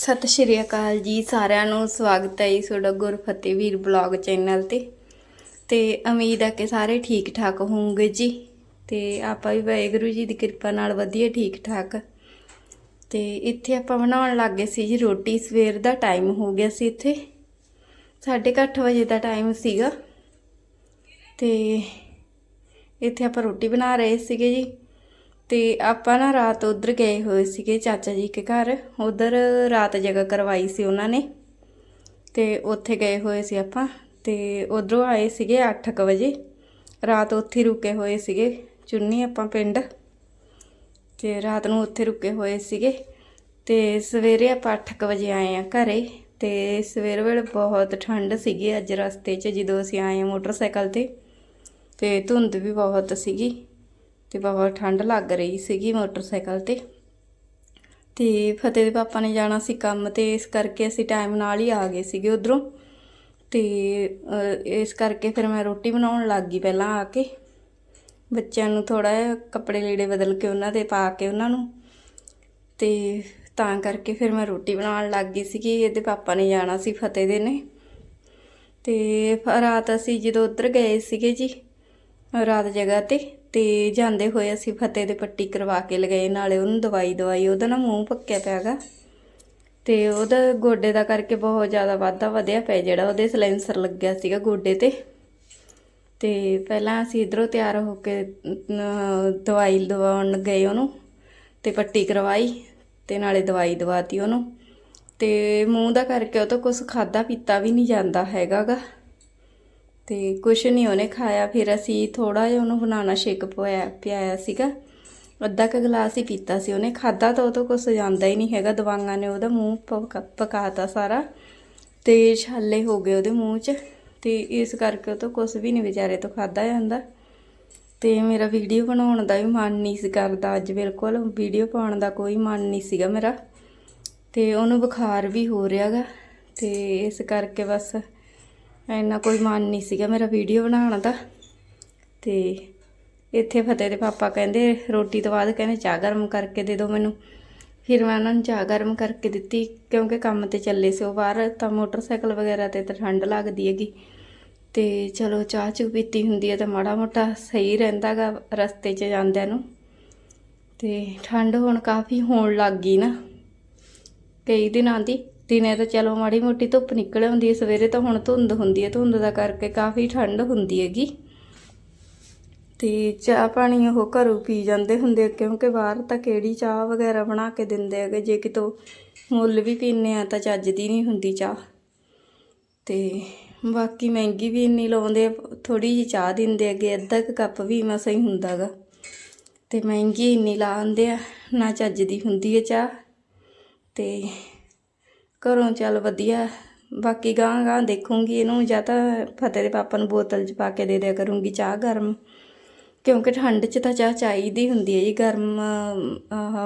ਸਤਿ ਸ਼੍ਰੀ ਅਕਾਲ ਜੀ, ਸਾਰਿਆਂ ਨੂੰ ਸਵਾਗਤ ਹੈ ਜੀ ਤੁਹਾਡਾ ਗੁਰਫਤਿਹ ਵੀਰ ਬਲੌਗ ਚੈਨਲ ਤੇ। ਤੇ ਉਮੀਦ ਹੈ ਕਿ ਸਾਰੇ ਠੀਕ ਠਾਕ ਹੋਵੋਗੇ ਜੀ। ਤੇ ਆਪਾਂ ਵੀ ਵਾਹਿਗੁਰੂ ਜੀ ਦੀ ਕਿਰਪਾ ਨਾਲ ਵਧੀਆ ਠੀਕ ਠਾਕ ਤੇ ਇੱਥੇ ਆਪਾਂ ਬਣਾਉਣ ਲੱਗੇ ਸੀ ਜੀ ਰੋਟੀ। ਸਵੇਰ ਦਾ ਟਾਈਮ ਹੋ ਗਿਆ ਸੀ ਇੱਥੇ। 8:30 ਵਜੇ ਦਾ ਟਾਈਮ ਸੀਗਾ। ਤੇ ਇੱਥੇ ਆਪਾਂ ਰੋਟੀ ਬਣਾ ਰਹੇ ਸੀਗੇ ਜੀ। ਤੇ ਆਪਾਂ ਨਾ ਰਾਤ ਉਧਰ ਗਏ ਹੋਏ ਸੀਗੇ, ਚਾਚਾ ਜੀ ਕੇ ਘਰ। ਉਧਰ ਰਾਤ ਜਗ੍ਹਾ ਕਰਵਾਈ ਸੀ ਉਹਨਾਂ ਨੇ ਤੇ ਉੱਥੇ ਗਏ ਹੋਏ ਸੀ ਆਪਾਂ ਤੇ ਉਧਰੋਂ ਆਏ ਸੀਗੇ 8:00 ਵਜੇ। ਰਾਤ ਉੱਥੇ ਰੁਕੇ ਹੋਏ ਸੀਗੇ, ਚੁੰਨੀ ਆਪਾਂ ਪਿੰਡ। ਤੇ ਰਾਤ ਨੂੰ ਉੱਥੇ ਰੁਕੇ ਹੋਏ ਸੀਗੇ ਤੇ ਸਵੇਰੇ ਆਪਾਂ 8:00 ਵਜੇ ਆਏ ਆ ਘਰੇ ਤੇ ਸਵੇਰ ਵੇਲੇ ਬਹੁਤ ਠੰਡ ਸੀਗੀ। ਅੱਜ ਰਸਤੇ 'ਚ ਜਦੋਂ ਅਸੀਂ ਆਏ ਆ ਮੋਟਰਸਾਈਕਲ ਤੇ ਤੇ ਧੁੰਦ ਵੀ ਬਹੁਤ ਸੀਗੀ। ਤੇ ਬਹੁਤ ਠੰਡ ਲੱਗ ਰਹੀ ਸੀਗੀ ਮੋਟਰਸਾਈਕਲ ਤੇ। ਤੇ ਫਤਿਹ ਦੇ ਪਾਪਾ ਨੇ ਜਾਣਾ ਸੀ ਕੰਮ ਤੇ, ਇਸ ਕਰਕੇ ਅਸੀਂ ਟਾਈਮ ਨਾਲ ਹੀ ਆ ਗਏ ਸੀਗੇ ਉਧਰੋਂ। ਤੇ ਇਸ ਕਰਕੇ ਫਿਰ ਮੈਂ ਰੋਟੀ ਬਣਾਉਣ ਲੱਗ ਗਈ ਪਹਿਲਾਂ ਆ ਕੇ। ਬੱਚਿਆਂ ਨੂੰ ਥੋੜਾ ਜਿਹਾ ਕੱਪੜੇ ਲੀੜੇ ਬਦਲ ਕੇ ਉਹਨਾਂ ਦੇ ਪਾ ਕੇ ਉਹਨਾਂ ਨੂੰ। ਤੇ ਤਾਂ ਕਰਕੇ ਫਿਰ ਮੈਂ ਰੋਟੀ ਬਣਾਉਣ ਲੱਗ ਗਈ ਸੀਗੀ, ਇਹਦੇ ਪਾਪਾ ਨੇ ਜਾਣਾ ਸੀ ਫਤਿਹ ਦੇ ਨੇ। ਤੇ ਰਾਤ ਅਸੀਂ ਜਦੋਂ ਉੱਧਰ ਗਏ ਸੀਗੇ ਜੀ, ਰਾਤ ਜਗ੍ਹਾ ਤੇ ਤੇ ਜਾਂਦੇ ਹੋਏ ਅਸੀਂ ਫਤਿਹ ਦੇ ਪੱਟੀ ਕਰਵਾ ਕੇ ਲਗਾਏ, ਨਾਲੇ ਉਹਨੂੰ ਦਵਾਈ ਦਵਾਈ, ਉਹਦਾ ਨਾ ਮੂੰਹ ਪੱਕਿਆ ਪਿਆਗਾ ਤੇ ਉਹਦਾ ਗੋਡੇ ਦਾ ਕਰਕੇ ਬਹੁਤ ਜ਼ਿਆਦਾ ਵਾਧਾ ਵਧਿਆ ਪਿਆ, ਜਿਹੜਾ ਉਹਦੇ ਸਲੈਂਸਰ ਲੱਗਿਆ ਸੀਗਾ ਗੋਡੇ ਤੇ। ਤੇ ਪਹਿਲਾਂ ਅਸੀਂ ਇਧਰੋਂ ਤਿਆਰ ਹੋ ਕੇ ਦਵਾਈ ਦਵਾਉਣ ਗਏ ਉਹਨੂੰ, ਤੇ ਪੱਟੀ ਕਰਵਾਈ, ਤੇ ਨਾਲੇ ਦਵਾਈ ਦਵਾਤੀ ਉਹਨੂੰ। ਤੇ ਮੂੰਹ ਦਾ ਕਰਕੇ ਉਹ ਤਾਂ ਕੁਝ ਖਾਦਾ ਪੀਤਾ ਵੀ ਨਹੀਂ ਜਾਂਦਾ ਹੈਗਾਗਾ ਤੇ ਕੁਛ ਨਹੀਂ ਉਹਨੇ ਖਾਇਆ। ਫਿਰ ਅਸੀਂ ਥੋੜਾ ਜਿਹਾ ਉਹਨੂੰ ਬਣਾਉਣਾ ਸ਼ੇਕ ਪਵਾਇਆ ਪਿਆਇਆ ਸੀਗਾ। ਅੱਧਾ ਕ ਗਲਾਸ ਹੀ ਪੀਤਾ ਸੀ ਉਹਨੇ। ਖਾਦਾ ਤਾਂ ਉਹ ਤੋਂ ਕੁਛ ਜਾਂਦਾ ਹੀ ਨਹੀਂ ਹੈਗਾ। ਦਵਾਈਆਂ ਨੇ ਉਹਦਾ ਮੂੰਹ ਪਕਾ- ਪਕਾਤਾ ਸਾਰਾ। ਤੇ ਛਾਲੇ ਹੋ ਗਏ ਉਹਦੇ ਮੂੰਹ 'ਚ। ਤੇ ਇਸ ਕਰਕੇ ਉਹ ਤੋਂ ਕੁਛ ਵੀ ਨਹੀਂ ਵਿਚਾਰੇ ਤੋਂ ਖਾਦਾ ਜਾਂਦਾ। ਤੇ ਮੇਰਾ ਵੀਡੀਓ ਬਣਾਉਣ ਦਾ ਵੀ ਮਨ ਨਹੀਂ ਸੀ ਕਰਦਾ। ਅੱਜ ਬਿਲਕੁਲ ਵੀਡੀਓ ਪਾਉਣ ਦਾ ਕੋਈ ਮਨ ਨਹੀਂ ਸੀਗਾ ਮੇਰਾ। ਤੇ ਉਹਨੂੰ ਬੁਖਾਰ ਵੀ ਹੋ ਰਿਹਾਗਾ। ਤੇ ਇਸ ਕਰਕੇ ਬਸ ਇੰਨਾ ਕੋਈ ਮਨ ਨਹੀਂ ਸੀਗਾ ਮੇਰਾ ਵੀਡੀਓ ਬਣਾਉਣ ਦਾ। ਤੇ ਇੱਥੇ ਫਤਿਹ ਦੇ ਪਾਪਾ ਕਹਿੰਦੇ, ਰੋਟੀ ਤੋਂ ਬਾਅਦ ਕਹਿੰਦੇ ਚਾਹ ਗਰਮ ਕਰਕੇ ਦੇ ਦਿਓ ਮੈਨੂੰ। ਫਿਰ ਮੈਂ ਉਹਨਾਂ ਨੂੰ ਚਾਹ ਗਰਮ ਕਰਕੇ ਦਿੱਤੀ, ਕਿਉਂਕਿ ਕੰਮ ਤੇ ਚੱਲੇ ਸੀ ਉਹ ਬਾਹਰ, ਤਾਂ ਮੋਟਰਸਾਈਕਲ ਵਗੈਰਾ ਤੇ ਤਾਂ ਠੰਡ ਲੱਗਦੀ ਹੈਗੀ। ਤੇ ਚਲੋ ਚਾਹ ਚੁ ਪੀਤੀ ਹੁੰਦੀ ਹੈ ਤਾਂ ਮਾੜਾ ਮੋਟਾ ਸਹੀ ਰਹਿੰਦਾਗਾ ਰਸਤੇ 'ਚ ਜਾਂਦਿਆਂ ਨੂੰ। ਤੇ ਠੰਡ ਹੁਣ ਕਾਫੀ ਹੋਣ ਲੱਗ ਗਈ ਨਾ, ਕਈ ਦਿਨਾਂ ਦੀ। ਦਿਨੇ ਤਾਂ ਚਲੋ ਮਾੜੀ ਮੋਟੀ ਧੁੱਪ ਨਿਕਲ ਆਉਂਦੀ ਹੈ ਸਵੇਰੇ ਤਾਂ ਹੁਣ ਧੁੰਦ ਹੁੰਦੀ ਹੈ ਧੁੰਦ ਦਾ ਕਰਕੇ ਕਾਫੀ ਠੰਡ ਹੁੰਦੀ ਹੈਗੀ। ਤੇ ਚਾਹ ਪਾਣੀ ਉਹ ਘਰੋਂ ਪੀ ਜਾਂਦੇ ਹੁੰਦੇ ਆ, ਕਿਉਂਕਿ ਬਾਹਰ ਤਾਂ ਕਿਹੜੀ ਚਾਹ ਵਗੈਰਾ ਬਣਾ ਕੇ ਦਿੰਦੇ ਹੈਗੇ ਜੇ ਕਿਤੋਂ ਮੁੱਲ ਵੀ ਪੀਨੇ ਆ ਤਾਂ ਚੱਜ ਦੀ ਨਹੀਂ ਹੁੰਦੀ ਚਾਹ। ਤੇ ਬਾਕੀ ਮਹਿੰਗੀ ਵੀ ਇੰਨੀ ਲਾਉਂਦੇ ਥੋੜੀ ਜੀ ਚਾਹ ਦਿੰਦੇ ਹੈਗੇ ਅੱਧਾ ਕੁ ਕੱਪ ਵੀ ਮਸਾਂ ਹੀ ਹੁੰਦਾਗਾ ਤੇ ਮਹਿੰਗੀ ਇੰਨੀ ਲਾਉਂਦੇ ਆ ਨਾ ਚੱਜ ਦੀ ਹੁੰਦੀ ਹੈ ਚਾਹ। ਤੇ ਘਰੋਂ ਚੱਲ ਵਧੀਆ। ਬਾਕੀ ਗਾਂਹ ਗਾਂ ਦੇਖੂੰਗੀ ਇਹਨੂੰ, ਜਾਂ ਤਾਂ ਫਤਿਹ ਦੇ ਪਾਪਾ ਨੂੰ ਬੋਤਲ 'ਚ ਪਾ ਕੇ ਦੇ ਦਿਆ ਕਰੂੰਗੀ ਚਾਹ ਗਰਮ। ਕਿਉਂਕਿ ਠੰਡ 'ਚ ਤਾਂ ਚਾਹ ਚਾਹੀਦੀ ਹੁੰਦੀ ਹੈ ਜੀ, ਗਰਮ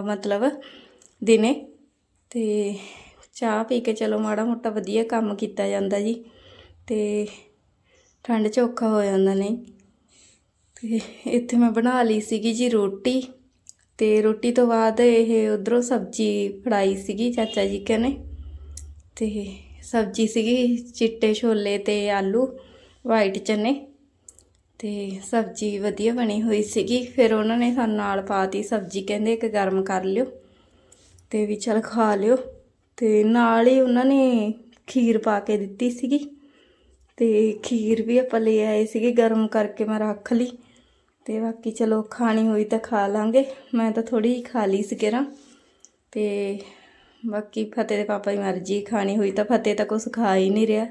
ਮਤਲਬ ਦਿਨੇ। ਤੇ ਚਾਹ ਪੀ ਕੇ ਚਲੋ ਮਾੜਾ ਮੋਟਾ ਵਧੀਆ ਕੰਮ ਕੀਤਾ ਜਾਂਦਾ ਜੀ। ਤੇ ਠੰਡ 'ਚ ਔਖਾ ਹੋ ਜਾਂਦਾ ਨਹੀਂ। ਤੇ ਇੱਥੇ ਮੈਂ ਬਣਾ ਲਈ ਸੀਗੀ ਜੀ ਰੋਟੀ। ਤੇ ਰੋਟੀ ਤੋਂ ਬਾਅਦ ਇਹ ਉਧਰੋਂ ਸਬਜ਼ੀ ਫੜਾਈ ਸੀਗੀ ਚਾਚਾ ਜੀ ਕਨੇ ਤੇ ਸਬਜ਼ੀ ਸੀਗੀ ਚਿੱਟੇ ਛੋਲੇ ਤੇ ਆਲੂ ਵਾਈਟ ਚਨੇ ਤੇ ਸਬਜ਼ੀ ਵਧੀਆ ਬਣੀ ਹੋਈ ਸੀਗੀ। ਫਿਰ ਉਹਨਾਂ ਨੇ ਸਾਨੂੰ ਨਾਲ ਪਾਤੀ ਸਬਜ਼ੀ, ਕਹਿੰਦੇ ਇੱਕ ਗਰਮ ਕਰ ਲਿਓ ਤੇ ਵੀ ਚਲ ਖਾ ਲਿਓ। ਤੇ ਨਾਲ ਹੀ ਉਹਨਾਂ ਨੇ ਖੀਰ ਪਾ ਕੇ ਦਿੱਤੀ ਸੀਗੀ ਤੇ ਖੀਰ ਵੀ ਆਪਾਂ ਲੈ ਆਏ ਸੀਗੇ ਗਰਮ ਕਰਕੇ ਮੈਂ ਰੱਖ ਲਈ ਤੇ ਬਾਕੀ ਚਲੋ ਖਾਣੀ ਹੋਈ ਤਾਂ ਖਾ ਲਾਂਗੇ। ਮੈਂ ਤਾਂ ਥੋੜੀ ਜਿਹੀ ਖਾ ਲਈ ਸੀ ਕਿਰਾਂ ਤੇ ਬਾਕੀ ਫਤਿਹ ਦੇ ਪਾਪਾ ਦੀ ਮਰਜ਼ੀ, ਖਾਣੀ ਹੋਈ ਤਾਂ ਫਤਿਹ ਤਾਂ ਕੁਛ ਖਾ ਹੀ ਨਹੀਂ ਰਿਹਾ।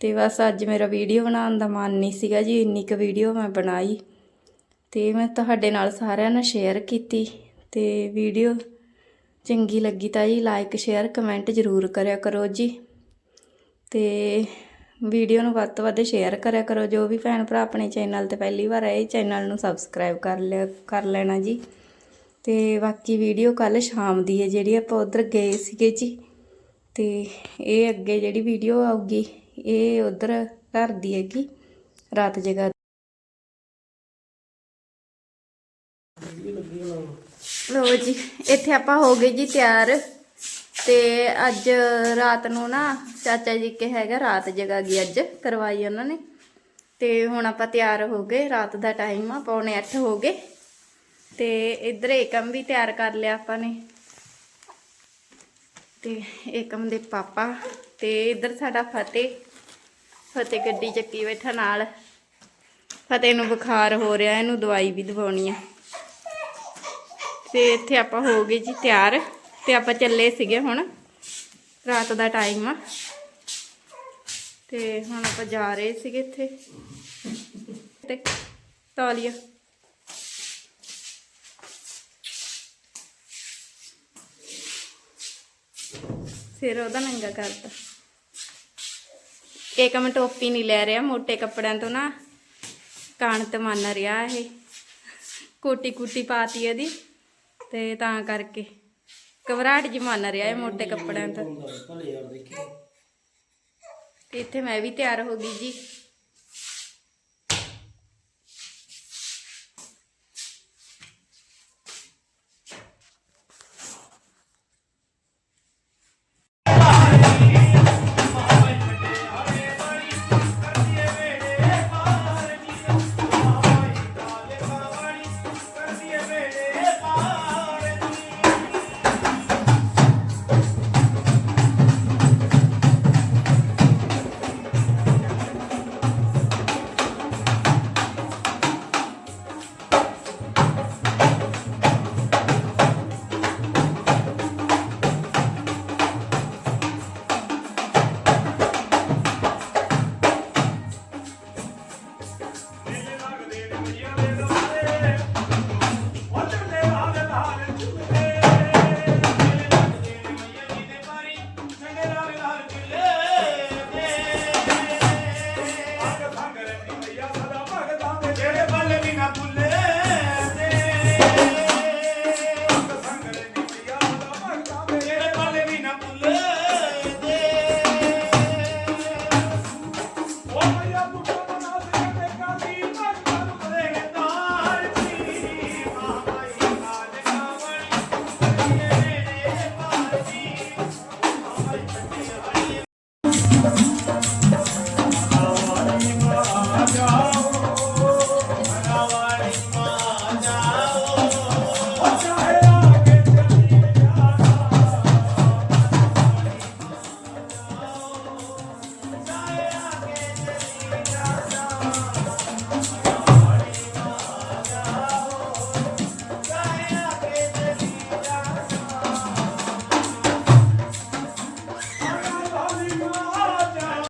ਤੇ ਬਸ ਅੱਜ ਮੇਰਾ ਵੀਡੀਓ ਬਣਾਉਣ ਦਾ ਮਨ ਨਹੀਂ ਸੀਗਾ ਜੀ, ਇੰਨੀ ਕੁ ਵੀਡੀਓ ਮੈਂ ਬਣਾਈ। ਤੇ ਮੈਂ ਤੁਹਾਡੇ ਨਾਲ ਸਾਰਿਆਂ ਨਾਲ ਸ਼ੇਅਰ ਕੀਤੀ ਤੇ ਵੀਡੀਓ ਚੰਗੀ ਲੱਗੀ ਤਾਂ ਜੀ ਲਾਈਕ ਸ਼ੇਅਰ ਕਮੈਂਟ ਜ਼ਰੂਰ ਕਰਿਆ ਕਰੋ ਜੀ। ਤੇ ਵੀਡੀਓ ਨੂੰ ਵੱਧ ਤੋਂ ਵੱਧ ਸ਼ੇਅਰ ਕਰਿਆ ਕਰੋ, ਜੋ ਵੀ ਭੈਣ ਭਰਾ ਆਪਣੇ ਚੈਨਲ ਤੇ ਪਹਿਲੀ ਵਾਰ ਆਏ ਚੈਨਲ ਨੂੰ ਸਬਸਕ੍ਰਾਈਬ ਕਰ ਲਿਆ, ਕਰ ਲੈਣਾ ਜੀ। ਤੇ ਬਾਕੀ ਵੀਡੀਓ ਕੱਲ ਸ਼ਾਮ ਦੀ ਹੈ, ਜਿਹੜੀ ਆਪਾਂ ਉਧਰ ਗਏ ਸੀਗੇ ਜੀ। ਤੇ ਇਹ ਅੱਗੇ ਜਿਹੜੀ ਵੀਡੀਓ ਆਊਗੀ, ਇਹ ਉਧਰ ਘਰ ਦੀ ਹੈਗੀ, ਰਾਤ ਜਗ੍ਹਾ ਲੋ ਜੀ, ਇੱਥੇ ਆਪਾਂ ਹੋ ਗਏ ਜੀ ਤਿਆਰ। ਤੇ ਅੱਜ ਰਾਤ ਨੂੰ ਨਾ ਚਾਚਾ ਜੀ ਕੇ ਹੈਗਾ, ਰਾਤ ਜਗਾ ਗਈ ਅੱਜ ਕਰਵਾਈ ਉਹਨਾਂ ਨੇ। ਤੇ ਹੁਣ ਆਪਾਂ ਤਿਆਰ ਹੋ ਗਏ, ਰਾਤ ਦਾ ਟਾਈਮ ਆ, ਪੌਣੇ 8 ਹੋ ਗਏ। ਤੇ ਇਧਰ ਏਕਮ ਵੀ ਤਿਆਰ ਕਰ ਲਿਆ ਆਪਾਂ ਨੇ। ਤੇ ਏਕਮ ਦੇ ਪਾਪਾ ਤੇ ਇਧਰ ਸਾਡਾ ਫਤਿਹ। ਫਤਿਹ ਗੱਡੀ ਚੱਕੀ ਬੈਠਾ ਨਾਲ। ਫਤਿਹ ਨੂੰ ਬੁਖਾਰ ਹੋ ਰਿਹਾ, ਇਹਨੂੰ ਦਵਾਈ ਵੀ ਦਵਾਉਣੀ ਆ। ਤੇ ਇੱਥੇ ਆਪਾਂ ਹੋ ਗਏ ਜੀ ਤਿਆਰ ਤੇ ਆਪਾਂ ਚੱਲੇ ਸੀਗੇ ਹੁਣ। ਰਾਤ ਦਾ ਟਾਈਮ ਆ। ਤੇ ਹੁਣ ਆਪਾਂ ਜਾ ਰਹੇ ਸੀਗੇ ਇੱਥੇ। ਤੇ ਤੌਲੀਆ। ਫਿਰ ਉਹਦਾ ਨੰਗਾ ਕਰਤਾ। ਇੱਕ ਮੈਂ ਟੋਪੀ ਨਹੀਂ ਲੈ ਰਿਹਾ ਮੋٹے ਕੱਪੜਿਆਂ ਤੋਂ ਨਾ ਕਾਣ ਤੇ ਮੰਨ ਰਿਹਾ ਇਹ। ਕੋਟੀ ਕੁੱਟੀ ਪਾਤੀ ਇਹਦੀ ਤੇ ਤਾਂ ਕਰਕੇ। ਘਬਰਾਹਟ ਜੀ ਮੰਨ ਰਿਹਾ ਇਹ ਮੋٹے ਕੱਪੜਿਆਂ ਤੋਂ। ਇੱਥੇ ਮੈਂ ਵੀ ਤਿਆਰ ਹੋ ਗਈ ਜੀ।